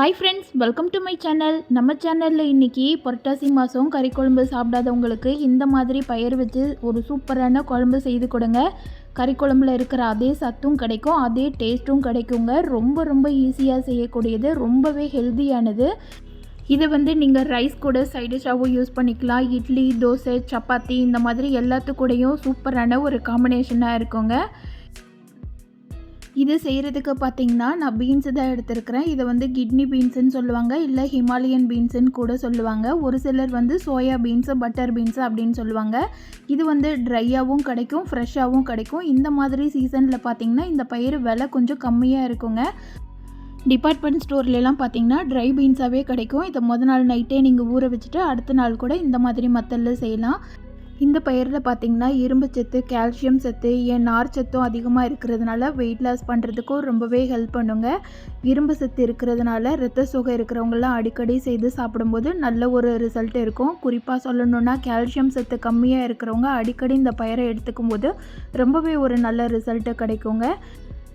Hi friends welcome to my channel நம்ம சேனலில் இன்றைக்கி புரட்டாசி மாதம் கறி குழம்பு சாப்பிடாதவங்களுக்கு இந்த மாதிரி பயிர் வச்சு ஒரு சூப்பரான குழம்பு செய்து கொடுங்க. கறி குழம்புல இருக்கிற அதே சத்தும் கிடைக்கும் அதே டேஸ்ட்டும் கிடைக்குங்க. ரொம்ப ரொம்ப ஈஸியாக செய்யக்கூடியது ரொம்பவே ஹெல்த்தியானது இதை வந்து நீங்கள் ரைஸ் கூட சைடிஷாகவும் யூஸ் பண்ணிக்கலாம். இட்லி தோசை சப்பாத்தி இந்த மாதிரி எல்லாத்துக்கூடையும் சூப்பரான ஒரு காம்பினேஷனாக இருக்குங்க. இது செய்கிறதுக்கு பார்த்தீங்கன்னா நான் பீன்ஸு தான் எடுத்திருக்கிறேன். இதை வந்து கிட்னி பீன்ஸுன்னு சொல்லுவாங்க இல்லை ஹிமாலயன் பீன்ஸுன்னு கூட சொல்லுவாங்க. ஒரு சிலர் வந்து சோயா பீன்ஸு பட்டர் பீன்ஸு அப்படின்னு சொல்லுவாங்க. இது வந்து ட்ரையாகவும் கிடைக்கும் ஃப்ரெஷ்ஷாகவும் கிடைக்கும். இந்த மாதிரி சீசனில் பார்த்தீங்கன்னா இந்த பயிர் விலை கொஞ்சம் கம்மியாக இருக்குங்க. டிபார்ட்மெண்ட் ஸ்டோர்லலாம் பார்த்தீங்கன்னா ட்ரை பீன்ஸாகவே கிடைக்கும். இதை முத நாள் நைட்டே நீங்கள் ஊற வச்சுட்டு அடுத்த நாள் கூட இந்த மாதிரி மத்தலில் செய்யலாம். இந்த பயிரில் பார்த்தீங்கன்னா இரும்பு சத்து கால்சியம் சத்து ஏன் நார் சத்தும் அதிகமாக இருக்கிறதுனால வெயிட் லாஸ் பண்ணுறதுக்கும் ரொம்பவே ஹெல்ப் பண்ணுங்க. இரும்பு சத்து இருக்கிறதுனால ரத்த சுகை இருக்கிறவங்களாம் அடிக்கடி செய்து சாப்பிடும்போது நல்ல ஒரு ரிசல்ட் இருக்கும். குறிப்பாக சொல்லணுன்னா கால்சியம் சத்து கம்மியாக இருக்கிறவங்க அடிக்கடி இந்த பயிரை எடுத்துக்கும் போது ரொம்பவே ஒரு நல்ல ரிசல்ட்டு கிடைக்குங்க.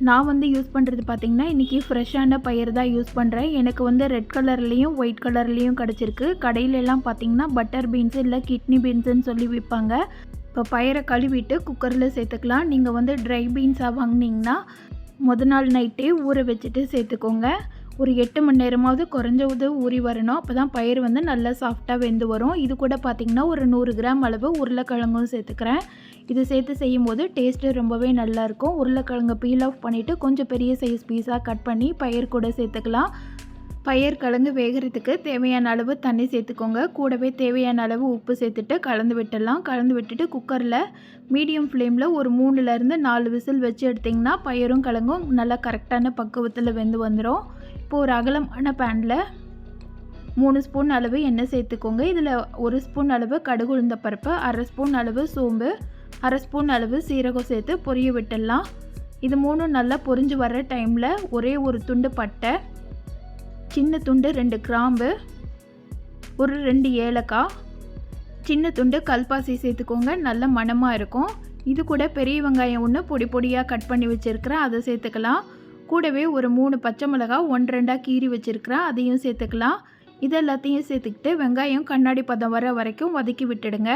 நான் வந்து யூஸ் பண்ணுறது பார்த்திங்கன்னா இன்றைக்கி ஃப்ரெஷ்ஷான பயிர் தான் யூஸ் பண்ணுறேன் எனக்கு வந்து ரெட் கலர்லேயும் ஒயிட் கலர்லேயும் கிடச்சிருக்கு. கடையிலெல்லாம் பார்த்திங்கன்னா பட்டர் பீன்ஸு இல்லை கிட்னி பீன்ஸுன்னு சொல்லி விற்பாங்க இப்போ பயிரை கழுவிட்டு குக்கரில் சேர்த்துக்கலாம். நீங்கள் வந்து ட்ரை பீன்ஸாக வாங்கினீங்கன்னா முத நாள் நைட்டே ஊற வச்சுட்டு சேர்த்துக்கோங்க. ஒரு எட்டு மணி நேரமாவது குறைஞ்சது ஊறி வரணும். அப்போ தான் பயிர் வந்து நல்லா சாஃப்டாக வெந்து வரும். இது கூட பார்த்திங்கன்னா ஒரு நூறு கிராம் அளவு உருளைக்கிழங்கும் சேர்த்துக்கிறேன். இது சேர்த்து செய்யும் போது டேஸ்ட்டு ரொம்பவே நல்லாயிருக்கும் உருளைக்கிழங்கு பீல் ஆஃப் பண்ணிவிட்டு கொஞ்சம் பெரிய சைஸ் பீஸாக கட் பண்ணி பயிர் கூட சேர்த்துக்கலாம். பயிர் கிழங்கு வேகிறதுக்கு தேவையான அளவு தண்ணி சேர்த்துக்கோங்க. கூடவே தேவையான அளவு உப்பு சேர்த்துட்டு கலந்து விட்டுடலாம். கலந்து விட்டுட்டு குக்கரில் மீடியம் ஃப்ளேமில் ஒரு மூணுலேருந்து நாலு விசில் வச்சு எடுத்திங்கன்னா பயிரும் கலங்கும். நல்லா கரெக்டான பக்குவத்தில் வெந்து வந்துடும் இப்போ ஒரு அகலமான பேனில் மூணு ஸ்பூன் அளவு எண்ணெய் சேர்த்துக்கோங்க. இதில் ஒரு ஸ்பூன் அளவு கடுகு உளுந்த பருப்பு அரை ஸ்பூன் அளவு சோம்பு அரை ஸ்பூன் அளவு சீரகம் சேர்த்து பொரிய விட்டுடலாம். இது மூணும் நல்லா பொரிஞ்சு வர்ற டைமில் ஒரே ஒரு துண்டு பட்டை சின்ன துண்டு ரெண்டு கிராம்பு ஒரு ரெண்டு ஏலக்காய். சின்ன துண்டு கல்பாசி சேர்த்துக்கோங்க நல்ல மணமாக இருக்கும். இது கூட பெரிய வெங்காயம் ஒன்று பொடி பொடியாக கட் பண்ணி வச்சுருக்கிறேன் அதை சேர்த்துக்கலாம். கூடவே ஒரு மூணு பச்சை மிளகா ஒன்று ரெண்டாக கீறி வச்சுருக்கிறேன் அதையும் சேர்த்துக்கலாம். இது எல்லாத்தையும் சேர்த்துக்கிட்டு வெங்காயம் கண்ணாடி பதம் வர வரைக்கும் வதக்கி விட்டுடுங்க.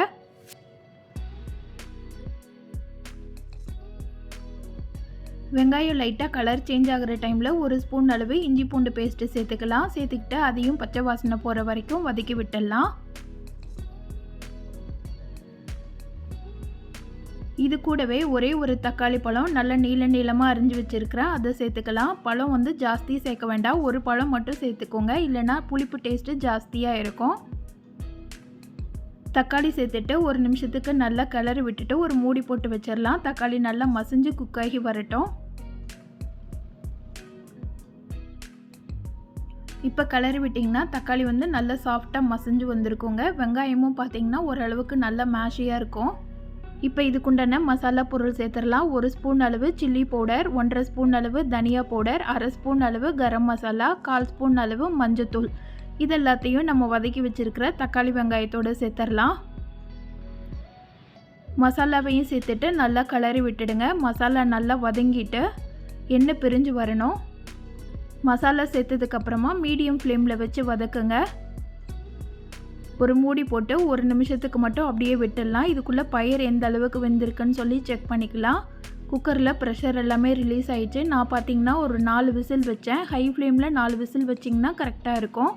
வெங்காயம் லைட்டாக கலர் சேஞ்ச் ஆகிற டைமில் ஒரு ஸ்பூன் அளவு இஞ்சி பூண்டு பேஸ்ட்டு சேர்த்துக்கலாம். சேர்த்துக்கிட்டு அதையும் பச்சை வாசனை போகிற வரைக்கும் வதக்கி விட்டுடலாம். இது கூடவே ஒரே ஒரு தக்காளி பழம் நல்ல நீள நீளமாக அரிஞ்சு வச்சுருக்கிறேன் அதை சேர்த்துக்கலாம். பழம் வந்து ஜாஸ்தி சேர்க்க வேண்டாம். ஒரு பழம் மட்டும் சேர்த்துக்கோங்க. இல்லைனா புளிப்பு டேஸ்ட்டு ஜாஸ்தியாக இருக்கும். தக்காளி சேர்த்துட்டு ஒரு நிமிஷத்துக்கு நல்லா கிளறி விட்டுட்டு ஒரு மூடி போட்டு வச்சிடலாம். தக்காளி நல்லா மசிஞ்சு குக்காகி வரட்டும். இப்போ கிளறி விட்டிங்கன்னா தக்காளி வந்து நல்லா சாஃப்டாக மசிஞ்சு வந்திருக்குங்க. வெங்காயமும் பார்த்தீங்கன்னா ஓரளவுக்கு நல்லா மேஷியாக இருக்கும். இப்போ இதுக்குண்டான மசாலா பொருள் சேர்த்துடலாம். ஒரு ஸ்பூன் அளவு சில்லி பவுடர் ஒன்றரை ஸ்பூன் அளவு தனியா பவுடர் அரை ஸ்பூன் அளவு கரம் மசாலா கால் ஸ்பூன் அளவு மஞ்சத்தூள். இது எல்லாத்தையும் நம்ம வதக்கி வச்சுருக்கிற தக்காளி வெங்காயத்தோடு சேர்த்துடலாம். மசாலாவையும் சேர்த்துட்டு நல்லா கிளறி விட்டுடுங்க. மசாலா நல்லா வதங்கிட்டு எண்ணெய் பிரிஞ்சு வரணும். மசாலா சேர்த்ததுக்கப்புறமா மீடியம் ஃப்ளேமில் வச்சு வதக்குங்க. ஒரு மூடி போட்டு ஒரு நிமிஷத்துக்கு மட்டும் அப்படியே விட்டுடலாம். இதுக்குள்ளே பயிர் எந்த அளவுக்கு வெந்திருக்குன்னு சொல்லி செக் பண்ணிக்கலாம். குக்கரில் ப்ரெஷர் எல்லாமே ரிலீஸ் ஆகிடுச்சு நான் பார்த்தீங்கன்னா ஒரு நாலு விசில் வச்சேன். ஹை ஃப்ளேமில் நாலு விசில் வச்சிங்கன்னா கரெக்டாக இருக்கும்.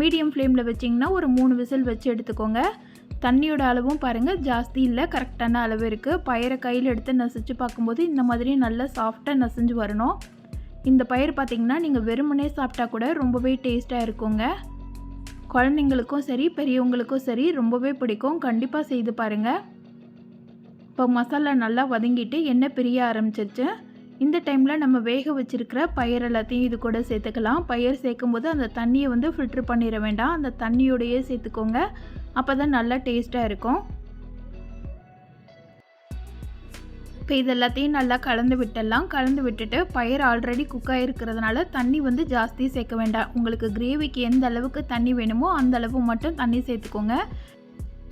மீடியம் ஃப்ளேமில் வச்சிங்கன்னா ஒரு மூணு விசில் வச்சு எடுத்துக்கோங்க. தண்ணியோட அளவும் பாருங்கள் ஜாஸ்தி இல்லை கரெக்டான அளவு இருக்குது பயிரை கையில் எடுத்து நசிச்சு பார்க்கும்போது இந்த மாதிரி நல்லா சாஃப்டாக நசிஞ்சு வரணும். இந்த பயிர் பார்த்திங்கன்னா நீங்கள் வெறுமனே சாப்பிட்டா கூட ரொம்பவே டேஸ்ட்டாக இருக்குங்க. குழந்தைங்களுக்கும் சரி பெரியவங்களுக்கும் சரி ரொம்பவே பிடிக்கும். கண்டிப்பாக செய்து பாருங்கள் இப்போ மசாலா நல்லா வதங்கிட்டு எண்ணெய் பிரிய ஆரம்பிச்சிருச்சு. இந்த டைமில் நம்ம வேக வச்சுருக்கிற பயிர் எல்லாத்தையும் இது கூட சேர்த்துக்கலாம். பயிர் சேர்க்கும்போது அந்த தண்ணியை வந்து ஃபில்ட்ரு பண்ணிட வேண்டாம். அந்த தண்ணியோடையே சேர்த்துக்கோங்க. அப்போ தான் நல்லா டேஸ்ட்டாக இருக்கும். இப்போ இது எல்லாத்தையும் நல்லா கலந்து விட்டுடலாம். கலந்து விட்டுட்டு பயிர் ஆல்ரெடி குக் ஆகிருக்கிறதுனால தண்ணி வந்து ஜாஸ்தி சேர்க்க வேண்டாம். உங்களுக்கு கிரேவிக்கு எந்த அளவுக்கு தண்ணி வேணுமோ அந்த அளவு மட்டும் தண்ணி சேர்த்துக்கோங்க.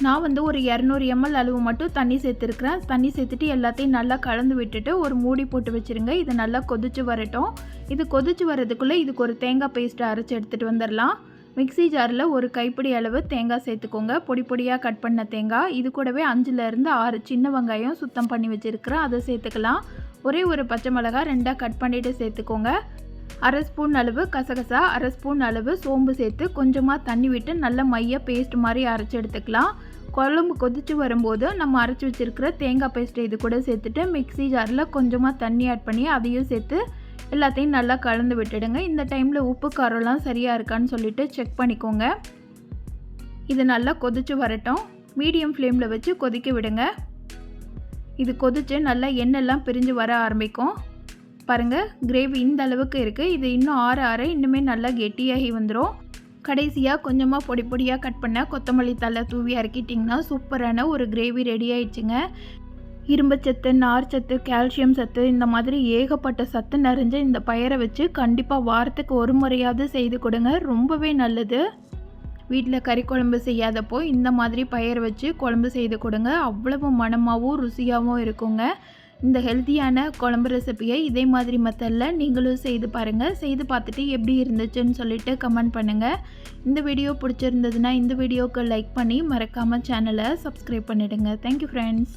நான் வந்து ஒரு இரநூறு எம்எல் அளவு மட்டும் தண்ணி சேர்த்துருக்குறேன். தண்ணி சேர்த்துட்டு எல்லாத்தையும் நல்லா கலந்து விட்டுட்டு ஒரு மூடி போட்டு வச்சுருங்க. இது நல்லா கொதிச்சு வரட்டும். இது கொதிச்சு வரதுக்குள்ளே இதுக்கு ஒரு தேங்காய் பேஸ்ட்டை அரைச்சி எடுத்துகிட்டு வந்துடலாம். மிக்ஸி ஜாரில் ஒரு கைப்பிடி அளவு தேங்காய் சேர்த்துக்கோங்க. பொடி பொடியாக கட் பண்ண தேங்காய். இது கூடவே அஞ்சுலேருந்து ஆறு சின்ன வெங்காயம் சுத்தம் பண்ணி வச்சுருக்கிறேன் அதை சேர்த்துக்கலாம். ஒரே ஒரு பச்சை மிளகா ரெண்டாக கட் பண்ணிவிட்டு சேர்த்துக்கோங்க. அரை ஸ்பூன் அளவு கசகசா அரை ஸ்பூன் அளவு சோம்பு சேர்த்து கொஞ்சமாக தண்ணி விட்டு நல்ல மைய பேஸ்ட் மாதிரி அரைச்சி எடுத்துக்கலாம். குழம்பு கொதிச்சு வரும்போது நம்ம அரைச்சி வச்சுருக்கிற தேங்காய் பேஸ்ட் இது கூட சேர்த்துட்டு மிக்ஸி ஜாரில் கொஞ்சமாக தண்ணி ஆட் பண்ணி அதையும் சேர்த்து எல்லாத்தையும் நல்லா கலந்து விட்டுடுங்க. இந்த டைமில் உப்பு காரம்லாம் சரியாக இருக்கான்னு சொல்லிட்டு செக் பண்ணிக்கோங்க. இது நல்லா கொதிச்சு வரட்டும். மீடியம் ஃப்ளேமில் வச்சு கொதிக்க விடுங்க. இது கொதிச்சு நல்லா எண்ணெய்லாம் பிரிஞ்சு வர ஆரம்பிக்கும். பாருங்கள் கிரேவி இந்த அளவுக்கு இருக்குது இது இன்னும் ஆற ஆற இன்னுமே நல்லா கெட்டியாகி வந்துடும் கடைசியாக கொஞ்சமாக பொடி பொடியாக கட் பண்ண கொத்தமல்லி தலை தூவி இறக்கிட்டிங்கன்னா சூப்பரான ஒரு கிரேவி ரெடி ஆயிடுச்சுங்க. இரும்புச்சத்து நார்ச்சத்து கால்சியம் சத்து இந்த மாதிரி ஏகப்பட்ட சத்து நிறைஞ்ச இந்த பயிரை வச்சு கண்டிப்பாக வாரத்துக்கு ஒரு முறையாவது செய்து கொடுங்க. ரொம்பவே நல்லது. வீட்டில் கறி குழம்பு செய்யாதப்போ இந்த மாதிரி பயிர் வச்சு குழம்பு செய்து கொடுங்க. அவ்வளவு மனமாகவும் ருசியாகவும் இருக்குங்க. இந்த ஹெல்த்தியான குழம்பு ரெசிபியை இதே மாதிரி மெத்தடில் நீங்களும் செய்து பாருங்கள் செய்து பார்த்துட்டு எப்படி இருந்துச்சுன்னு சொல்லிட்டு கமெண்ட் பண்ணுங்கள் இந்த வீடியோ பிடிச்சிருந்ததுன்னா இந்த வீடியோவுக்கு லைக் பண்ணி மறக்காமல் சேனலை சப்ஸ்கிரைப் பண்ணிவிடுங்க தேங்க்யூ ஃப்ரெண்ட்ஸ்